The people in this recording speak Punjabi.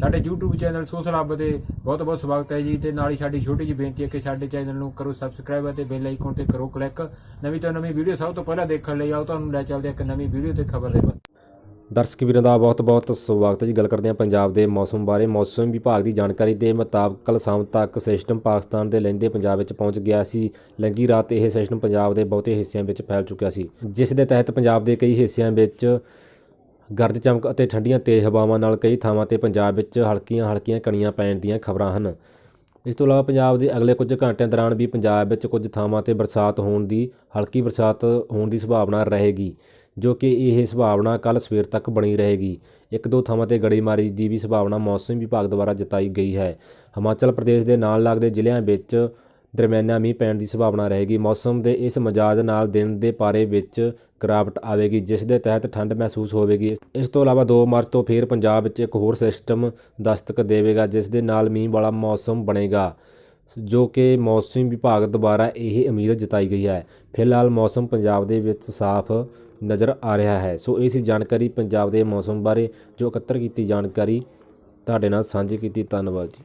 ਸਾਡੇ YouTube ਚੈਨਲ ਸੋਸ਼ਲ ਹੱਬ ਦੇ ਬਹੁਤ ਬਹੁਤ ਸਵਾਗਤ ਹੈ ਜੀ ਤੇ ਨਾਲ ਹੀ ਸਾਡੀ ਛੋਟੀ ਜਿਹੀ ਬੇਨਤੀ ਹੈ ਕਿ ਸਾਡੇ ਚੈਨਲ ਨੂੰ ਕਰੋ ਸਬਸਕ੍ਰਾਈਬ ਅਤੇ ਬੈਲ ਆਈਕਨ ਤੇ ਕਰੋ ਕਲਿੱਕ ਨਵੀਂ ਤੋਂ ਨਵੀਂ ਵੀਡੀਓ ਸਭ ਤੋਂ ਪਹਿਲਾਂ ਦੇਖਣ ਲਈ ਆਓ ਤੁਹਾਨੂੰ ਲੈ ਚੱਲਦੇ ਇੱਕ ਨਵੀਂ ਵੀਡੀਓ ਤੇ ਖਬਰ ਦੇ ਬਾਰੇ ਦਰਸ਼ਕ ਵੀਰਾਂ ਦਾ ਬਹੁਤ-ਬਹੁਤ ਸਵਾਗਤ ਹੈ ਜੀ। ਗੱਲ ਕਰਦੇ ਹਾਂ ਪੰਜਾਬ ਦੇ ਮੌਸਮ ਬਾਰੇ। ਮੌਸਮ ਵਿਭਾਗ ਦੀ ਜਾਣਕਾਰੀ ਦੇ ਮੁਤਾਬਕ ਕੱਲ੍ਹ ਸ਼ਾਮ ਤੱਕ ਸਿਸਟਮ ਪਾਕਿਸਤਾਨ ਦੇ ਲਹਿੰਦੇ ਪੰਜਾਬ ਵਿੱਚ ਪਹੁੰਚ ਗਿਆ ਸੀ। ਲੰਗੀ ਰਾਤ ਇਹ ਸਿਸਟਮ ਪੰਜਾਬ ਦੇ ਬਹੁਤੇ ਹਿੱਸਿਆਂ ਵਿੱਚ ਫੈਲ ਚੁੱਕਿਆ ਸੀ। ਜਿਸ ਦੇ ਤਹਿਤ ਪੰਜਾਬ ਦੇ ਕਈ ਹਿੱਸਿਆਂ ਵਿੱਚ ਗਰਜ ਚਮਕ ਅਤੇ ਠੰਡੀਆਂ ਤੇਜ਼ ਹਵਾਵਾਂ ਨਾਲ ਕਈ ਥਾਵਾਂ ਤੇ ਪੰਜਾਬ ਵਿੱਚ ਹਲਕੀਆਂ-ਹਲਕੀਆਂ ਕਣੀਆਂ ਪੈਣ ਦੀਆਂ ਖਬਰਾਂ ਹਨ। ਇਸ ਤੋਂ ਇਲਾਵਾ ਪੰਜਾਬ ਦੇ ਅਗਲੇ ਕੁਝ ਘੰਟਿਆਂ ਦੌਰਾਨ ਵੀ ਪੰਜਾਬ ਵਿੱਚ ਕੁਝ ਥਾਵਾਂ ਤੇ ਬਰਸਾਤ ਹੋਣ ਦੀ, ਹਲਕੀ ਬਰਸਾਤ ਹੋਣ ਦੀ ਸੰਭਾਵਨਾ ਰਹੇਗੀ, ਜੋ ਕਿ ਇਹ ਸੰਭਾਵਨਾ ਕੱਲ ਸਵੇਰ ਤੱਕ ਬਣੀ ਰਹੇਗੀ। ਇੱਕ ਦੋ ਥਾਵਾਂ ਤੇ ਗੜੇਮਾਰੀ ਦੀ ਵੀ ਸੰਭਾਵਨਾ ਮੌਸਮ ਵਿਭਾਗ ਦੁਆਰਾ ਜਤਾਈ ਗਈ ਹੈ। ਹਿਮਾਚਲ ਪ੍ਰਦੇਸ਼ ਦੇ ਨਾਲ ਲੱਗਦੇ ਜ਼ਿਲ੍ਹਿਆਂ ਵਿੱਚ ਦਰਮਿਆਨਾ ਮੀਂਹ ਪੈਣ ਦੀ ਸੰਭਾਵਨਾ ਰਹੇਗੀ। ਮੌਸਮ ਦੇ ਇਸ ਮਜ਼ਾਜ ਨਾਲ ਦਿਨ ਦੇ ਪਾਰੇ ਵਿੱਚ ਗਿਰਾਵਟ ਆਵੇਗੀ, ਜਿਸ ਦੇ ਤਹਿਤ ਠੰਡ ਮਹਿਸੂਸ ਹੋਵੇਗੀ। ਇਸ ਤੋਂ ਇਲਾਵਾ 2 ਮਾਰਚ ਤੋਂ ਫਿਰ ਪੰਜਾਬ ਵਿੱਚ ਇੱਕ ਹੋਰ ਸਿਸਟਮ ਦਸਤਕ ਦੇਵੇਗਾ, ਜਿਸ ਦੇ ਨਾਲ ਮੀਂਹ ਵਾਲਾ ਮੌਸਮ ਬਣੇਗਾ, ਜੋ ਕਿ ਮੌਸਮ ਵਿਭਾਗ ਦੁਆਰਾ ਇਹ ਉਮੀਦ ਜਤਾਈ ਗਈ ਹੈ। ਫਿਲਹਾਲ ਮੌਸਮ ਪੰਜਾਬ ਦੇ ਵਿੱਚ ਸਾਫ਼ ਨਜ਼ਰ ਆ ਰਿਹਾ ਹੈ। ਸੋ ਇਹ ਸੀ ਜਾਣਕਾਰੀ ਪੰਜਾਬ ਦੇ ਮੌਸਮ ਬਾਰੇ ਜੋ ਇਕੱਤਰ ਕੀਤੀ ਜਾਣਕਾਰੀ, ਤੁਹਾਡੇ ਨਾਲ ਸਾਂਝੀ ਕੀਤੀ। ਧੰਨਵਾਦ ਜੀ।